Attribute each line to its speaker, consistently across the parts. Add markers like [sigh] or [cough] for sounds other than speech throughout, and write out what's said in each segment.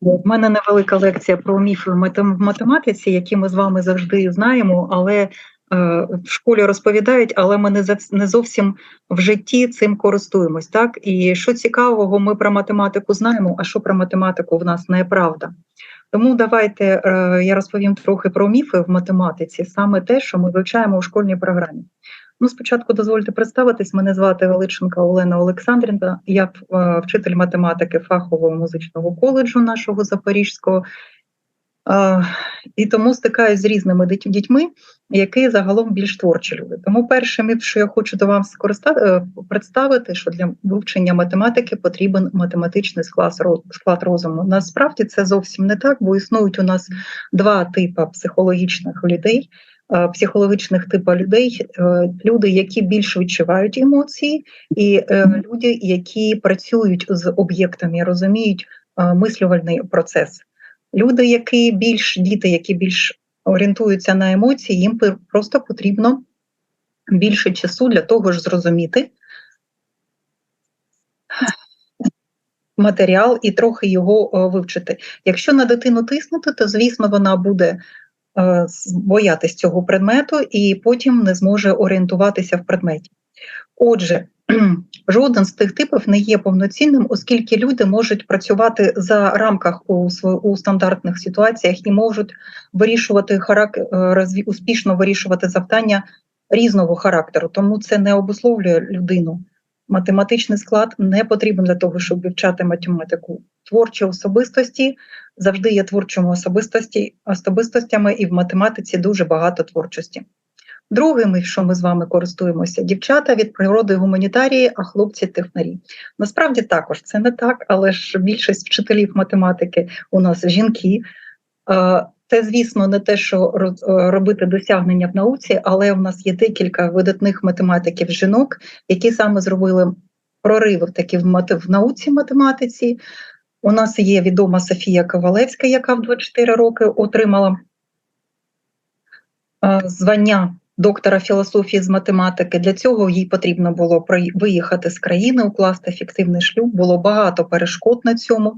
Speaker 1: У мене невелика лекція про міфи в математиці, які ми з вами завжди знаємо, але е, в школі розповідають, але ми не зовсім в житті цим користуємось. Так і що цікавого, ми про математику знаємо, а що про математику в нас неправда. Тому давайте е, я розповім трохи про міфи в математиці, саме те, що ми вивчаємо у школьній програмі. Ну, спочатку дозвольте представитись. Мене звати Величенка Олена Олександрівна. Я е, вчитель математики фахового музичного коледжу нашого Запорізького. Е, І тому стикаюся з різними дітьми, які загалом більш творчі люди. Тому міф, що я хочу до вам е, представити, що для вивчення математики потрібен математичний склад, ро- розуму. Насправді це зовсім не так, бо існують у нас два типи психологічних людей психологічних типу людей, е, люди, які більш відчувають емоції, і е, люди, які працюють з об'єктами, розуміють е, мислювальний процес. Люди, які більш діти, які більш орієнтуються на емоції, їм просто потрібно більше часу для того ж зрозуміти матеріал і трохи його е, вивчити. Якщо на дитину тиснути, то звісно вона буде е, боятись цього предмету і потім не зможе орієнтуватися в предметі. Отже, [clears throat] жоден з тих типів не є повноцінним, оскільки люди можуть працювати за рамках у, у стандартних ситуаціях і можуть вирішувати харак... е, успішно вирішувати завдання різного характеру. Тому це не обусловлює людину. Математичний склад не потрібен для того, щоб вивчати математику. Творчі особистості завжди є творчими особистості, особистостями, і в математиці дуже багато творчості. Другим, що ми з вами користуємося, дівчата від природи гуманітарії, а хлопці технарі. Насправді також це не так, але ж більшість вчителів математики у нас жінки. Це, звісно, не те, що е, робити досягнення в науці, але в нас є декілька видатних математиків жінок, які саме зробили прориви такі в науці математиці. У нас є відома Софія Ковалевська, яка в 24 роки отримала е, звання доктора філософії з математики. Для цього їй потрібно було виїхати з країни, укласти фіктивний шлюб. Було багато перешкод на цьому,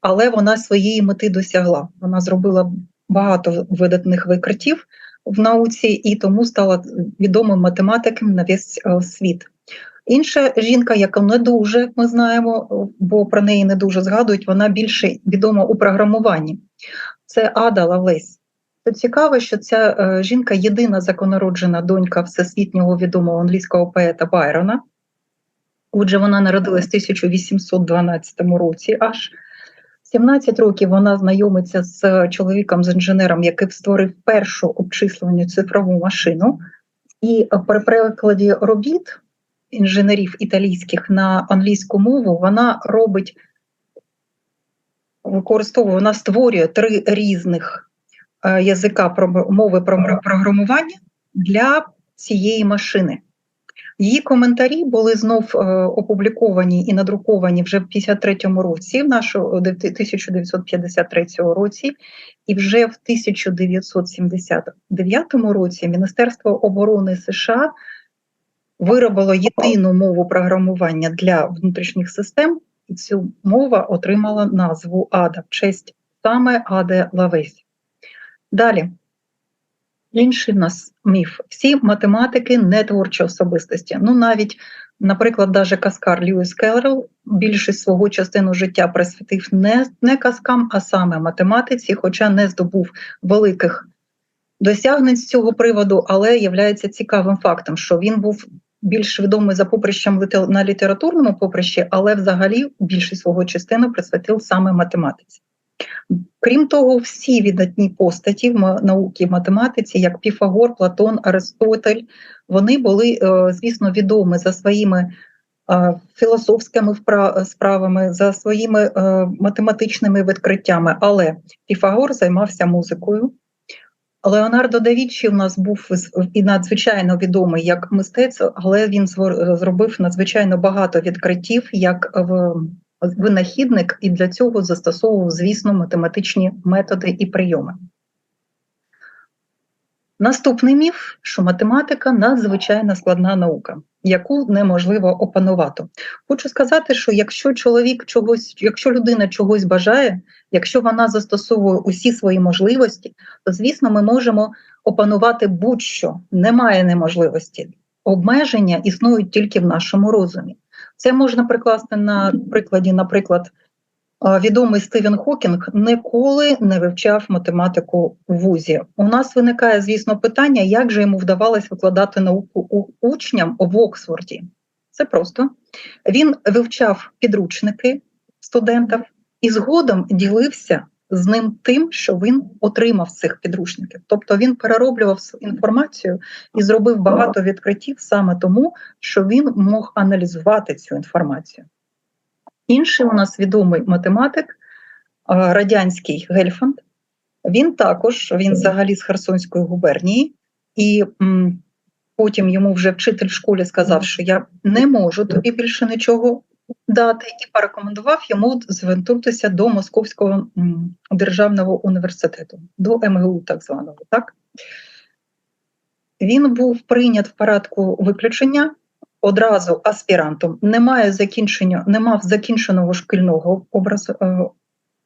Speaker 1: але вона своєї мети досягла. Вона зробила багато видатних викриттів в науці і тому стала відомим математиком на весь е, світ. Інша жінка, яка не дуже ми знаємо, е, бо про неї не дуже згадують, вона більше відома у програмуванні. Це Ада Лавлейс. Це цікаво, що ця е, жінка єдина законороджена донька всесвітнього відомого англійського поета Байрона. Отже, вона народилась в 1812 році аж. В 17 років вона знайомиться з чоловіком, з інженером, який створив першу обчислену цифрову машину. І е, при перекладі робіт інженерів італійських на англійську мову вона робить, використовує, вона створює три різних е, язика мови про- програмування для цієї машини. Її коментарі були знов е, опубліковані і надруковані вже в 53-му році, в нашу 1953 році, і вже в 1979 році Міністерство оборони США виробило єдину мову програмування для внутрішніх систем, і цю мова отримала назву АДА в честь саме Аде Лавесі. Далі. Інший нас міф. Всі математики не творчі особистості. Ну, навіть, наприклад, даже Каскар Льюіс Керрол більшість свого частину життя присвятив не, не казкам, а саме математиці, хоча не здобув великих досягнень з цього приводу, але є цікавим фактом, що він був більш відомий за поприщем на літературному поприщі, але взагалі більшість свого частину присвятив саме математиці. Крім того, всі видатні постаті в науки в математиці, як Піфагор, Платон, Аристотель, вони були, е, звісно, відомі за своїми е, філософськими справами, за своїми е, математичними відкриттями. Але Піфагор займався музикою. Леонардо да Вінчі у нас був і надзвичайно відомий як мистець, але він зробив надзвичайно багато відкриттів як в винахідник, і для цього застосовував, звісно, математичні методи і прийоми. Наступний міф, що математика надзвичайно складна наука, яку неможливо опанувати. Хочу сказати, що якщо чоловік чогось, якщо людина чогось бажає, якщо вона застосовує усі свої можливості, то звісно, ми можемо опанувати будь-що. Немає неможливості. Обмеження існують тільки в нашому розумі. Це можна прикласти на прикладі, наприклад, відомий Стивен Хокінг ніколи не вивчав математику в вузі. У нас виникає, звісно, питання, як же йому вдавалось викладати науку учням в Оксфорді. Це просто він вивчав підручники студентів і згодом ділився з ним тим, що він отримав з цих підручників. Тобто він перероблював інформацію і зробив багато відкриттів саме тому, що він мог аналізувати цю інформацію. Інший у нас відомий математик, радянський Гельфанд, він також, він взагалі з Херсонської губернії, і потім йому вже вчитель в школі сказав, що я не можу тобі більше нічого дати, і порекомендував йому звернутися до Московського державного університету, до МГУ, так званого. Так? Він був прийнят в порядку виключення одразу аспірантом, немає закінчення, не мав закінченого шкільного образу е,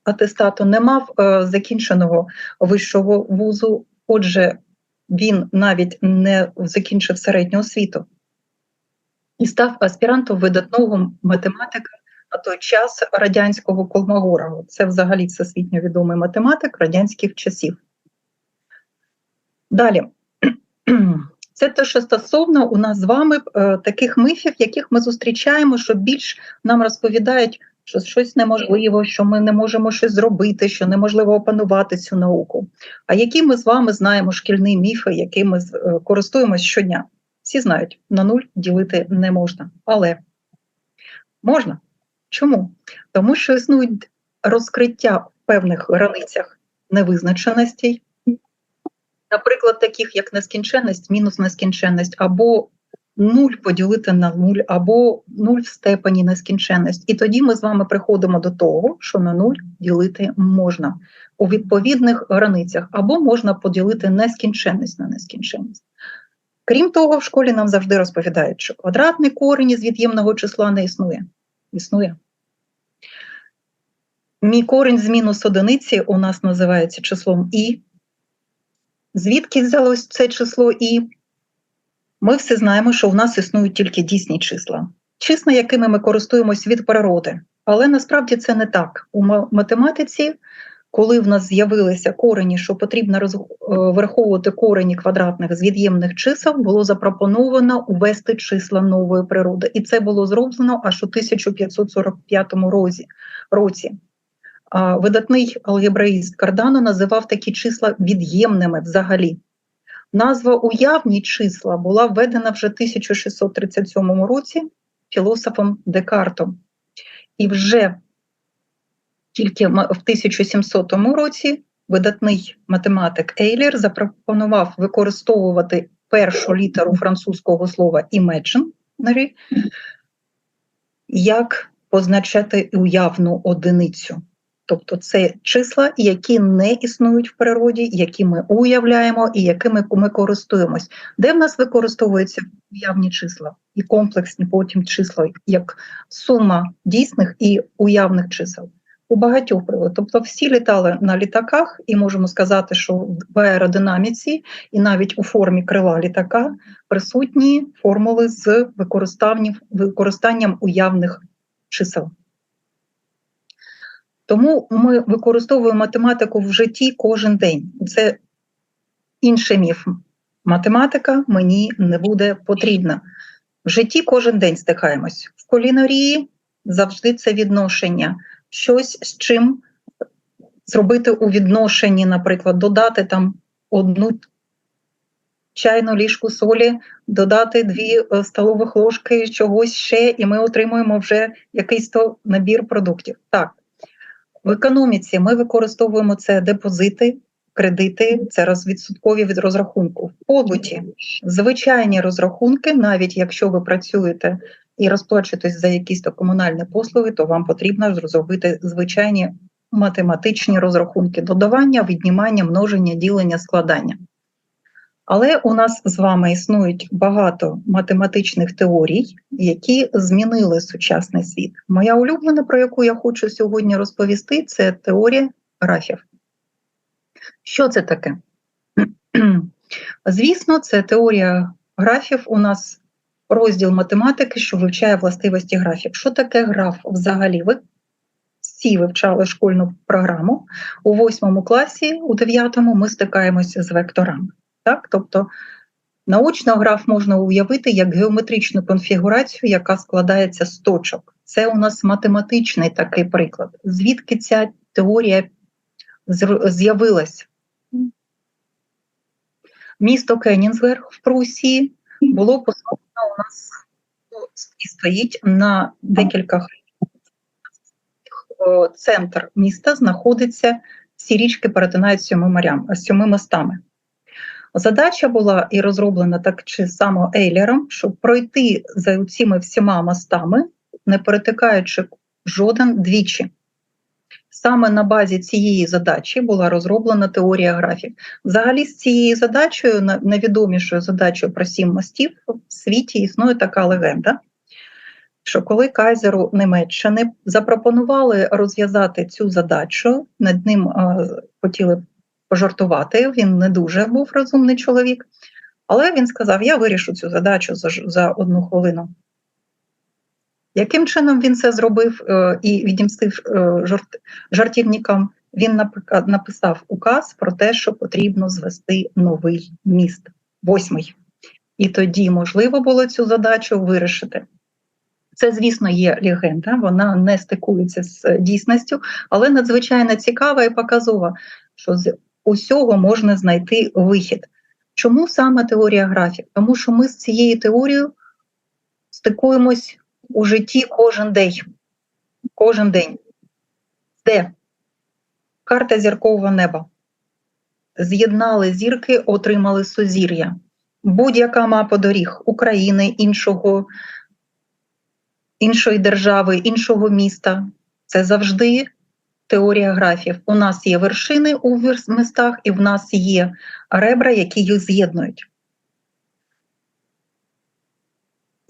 Speaker 1: атестату, не мав е, закінченого вищого вузу. Отже, він навіть не закінчив середню освіту і став аспірантом видатного математика на той час радянського Колмогорова. Це взагалі всесвітньо відомий математик радянських часів. Далі. [clears throat] Це те, що стосовно у нас з вами е, таких мифів, яких ми зустрічаємо, що більш нам розповідають, що щось неможливо, що ми не можемо щось зробити, що неможливо опанувати цю науку. А які ми з вами знаємо шкільні міфи, якими е, користуємося щодня? Всі знають, на нуль ділити не можна. Але можна. Чому? Тому що існують розкриття в певних границях невизначеностей, наприклад, таких як нескінченність, мінус нескінченність, або нуль поділити на нуль, або нуль в степені нескінченність. І тоді ми з вами приходимо до того, що на нуль ділити можна у відповідних границях, або можна поділити нескінченність на нескінченність. Крім того, в школі нам завжди розповідають, що квадратний корінь із від'ємного числа не існує. Існує. Мій корінь з мінус одиниці у нас називається числом І. Звідки взялось це число І? Ми все знаємо, що в нас існують тільки дійсні числа, числа, якими ми користуємось від природи. Але насправді це не так. У математиці, коли в нас з'явилися корені, що потрібно. Е, враховувати корені квадратних з від'ємних чисел, було запропоновано увести числа нової природи. І це було зроблено аж у 1545 році видатний алгебраїст Кардано називав такі числа від'ємними взагалі. Назва уявні числа була введена вже в 1637 році філософом Декартом. І вже тільки в 1700 році видатний математик Ейлер запропонував використовувати першу літеру французького слова imaginary як позначати уявну одиницю. Тобто це числа, які не існують в природі, які ми уявляємо і якими ми користуємось. Де в нас використовуються уявні числа і комплексні потім числа, як сума дійсних і уявних чисел? У багатьох приводах. Тобто всі літали на літаках, і можемо сказати, що в аеродинаміці і навіть у формі крила літака присутні формули з використанням уявних чисел. Тому ми використовуємо математику в житті кожен день. Це інший міф. Математика мені не буде потрібна. В житті кожен день стикаємось. В колінарії завжди це відношення, щось з чим зробити у відношенні, наприклад, додати там одну чайну ліжку солі, додати дві е, столових ложки чогось ще, і ми отримуємо вже якийсь то набір продуктів. Так. В економіці ми використовуємо це депозити, кредити, це розвідсоткові від розрахунку. В побуті звичайні розрахунки, навіть якщо ви працюєте і розплачуєтесь за якісь то комунальні послуги, то вам потрібно зробити звичайні математичні розрахунки, додавання, віднімання, множення, ділення, складання. Але у нас з вами існують багато математичних теорій, які змінили сучасний світ. Моя улюблена, про яку я хочу сьогодні розповісти, це теорія графів. Що це таке? [clears throat] Звісно, це теорія графів. У нас розділ математики, що вивчає властивості графів. Що таке граф взагалі? Ви всі вивчали школьну програму. У восьмому класі, у дев'ятому ми стикаємося з векторами. Так? Тобто наочно граф можна уявити як геометричну конфігурацію, яка складається з точок. Це у нас математичний такий приклад. Звідки ця теорія з'явилася? Місто Кенінсберг в Прусії було посаджено у нас і стоїть на декілька центр міста знаходиться, всі річки перетинають сьоми морям, сьоми мостами. Задача була і розроблена так чи само Ейлером, щоб пройти за цими всіма мостами, не перетикаючи жоден двічі. Саме на базі цієї задачі була розроблена теорія графів. Взагалі, з цією задачею, найвідомішою задачею про сім мостів, в світі існує така легенда, що коли Кайзеру Німеччини запропонували розв'язати цю задачу, над ним а, хотіли пожартувати, він не дуже був розумний чоловік, але він сказав: Я вирішу цю задачу за, за одну хвилину. Яким чином він це зробив е, і відімстив е, жарт, жартівникам? Він написав указ про те, що потрібно звести новий міст, восьмий. І тоді можливо було цю задачу вирішити. Це, звісно, є легенда, вона не стикується з дійсністю, але надзвичайно цікава і показова, що з усього можна знайти вихід. Чому саме теорія графік? Тому що ми з цією теорією стикуємось у житті кожен день. Кожен день. Де? Карта зіркового неба. З'єднали зірки, отримали сузір'я. Будь-яка мапа доріг України, іншого, іншої держави, іншого міста. Це завжди теорія графів. У нас є вершини у містах, і в нас є ребра, які їх з'єднують.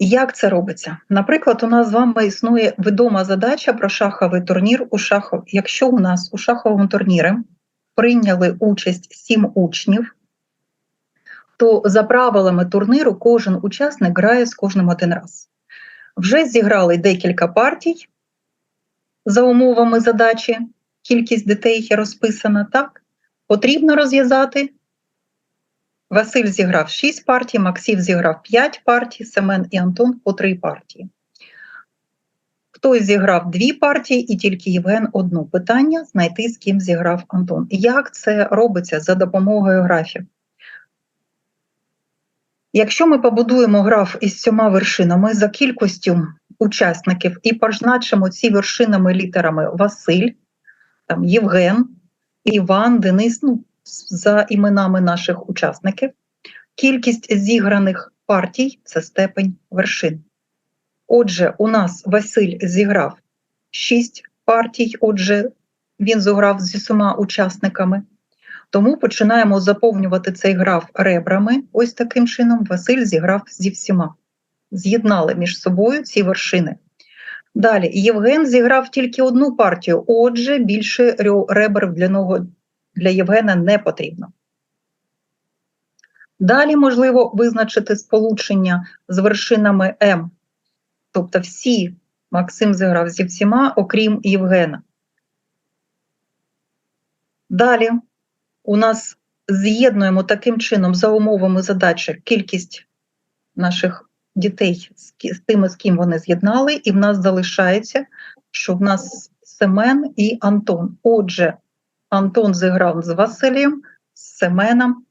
Speaker 1: Як це робиться? Наприклад, у нас з вами існує відома задача про шаховий турнір у шахов. Якщо у нас у шаховому турнірі прийняли участь сім учнів, то за правилами турніру кожен учасник грає з кожним один раз. Вже зіграли декілька партій за умовами задачі, кількість дітей розписана так. Потрібно розв'язати Василь зіграв 6 партій, Максим зіграв 5 партій, Семен і Антон по 3 партії. Хтось зіграв дві партії і тільки Євген одну питання знайти, з ким зіграв Антон. Як це робиться за допомогою графів? Якщо ми побудуємо граф із сьома вершинами за кількістю учасників і позначимо ці вершинами літерами Василь, там, Євген, Іван, Денис, ну, за іменами наших учасників. Кількість зіграних партій це степень вершин. Отже, у нас Василь зіграв 6 партій, отже, він зіграв зі всіма учасниками. Тому починаємо заповнювати цей граф ребрами. Ось таким чином Василь зіграв зі всіма. З'єднали між собою ці вершини. Далі Євген зіграв тільки одну партію, отже, більше ребер для нього для Євгена не потрібно. Далі можливо визначити сполучення з вершинами М. Тобто всі Максим зіграв зі всіма, окрім Євгена. Далі у нас з'єднуємо таким чином за умовами задачі кількість наших дітей з тими, з ким вони з'єднали, і в нас залишається, що в нас Семен і Антон. Отже, Антон зіграв з Василем, з Семеном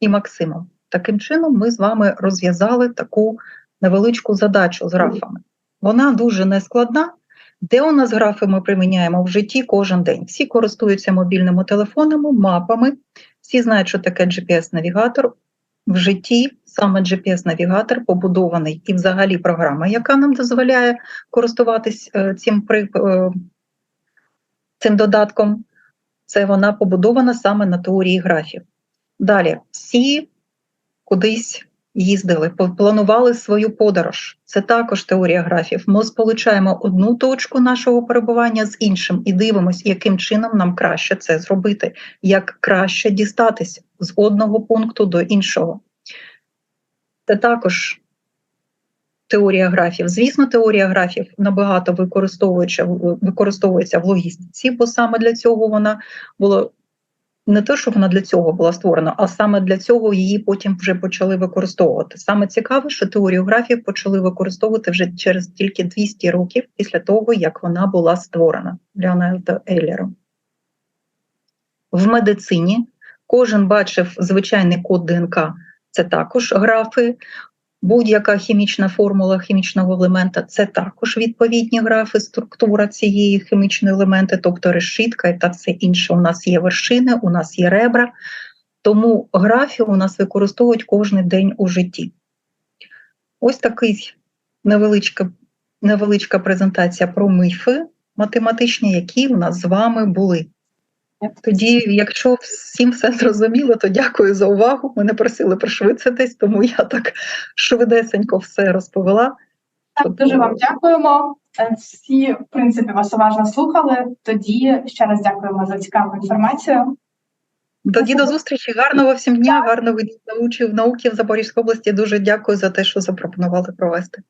Speaker 1: і Максимом. Таким чином, ми з вами розв'язали таку невеличку задачу з графами. Вона дуже нескладна. Де у нас графи ми приміняємо в житті кожен день? Всі користуються мобільними телефонами, мапами, всі знають, що таке GPS-навігатор. В житті саме GPS-навігатор побудований і взагалі програма, яка нам дозволяє користуватись е, цим е, цим додатком це вона побудована саме на теорії графів. Далі, всі кудись їздили, планували свою подорож. Це також теорія графів. Ми сполучаємо одну точку нашого перебування з іншим і дивимося, яким чином нам краще це зробити, як краще дістатись з одного пункту до іншого. Це також теорія графів. Звісно, теорія графів набагато використовується, використовується в логістиці, бо саме для цього вона була не те, що вона для цього була створена, а саме для цього її потім вже почали використовувати. Саме цікаве, що теорію графів почали використовувати вже через тільки 200 років після того, як вона була створена Леонардо Ейлером. В медицині кожен бачив звичайний код ДНК, це також графи. Будь-яка хімічна формула хімічного елемента це також відповідні графи, структура цієї хімічної елементи, тобто решітка та все інше. У нас є вершини, у нас є ребра, тому графів у нас використовують кожен день у житті. Ось такий невеличка, невеличка презентація про міфи математичні, які у нас з вами були. Тоді, якщо всім все зрозуміло, то дякую за увагу. Мене просили пришвидшитись, тому я так швидесенько все розповіла.
Speaker 2: Так, дуже вам дякуємо. Е, Всі, в принципі, вас уважно слухали. Тоді ще раз дякуємо за цікаву інформацію.
Speaker 1: Тоді до зустрічі. Гарного всім дня, гарного дня науки в Запорізькій області. Дуже дякую за те, що запропонували провести.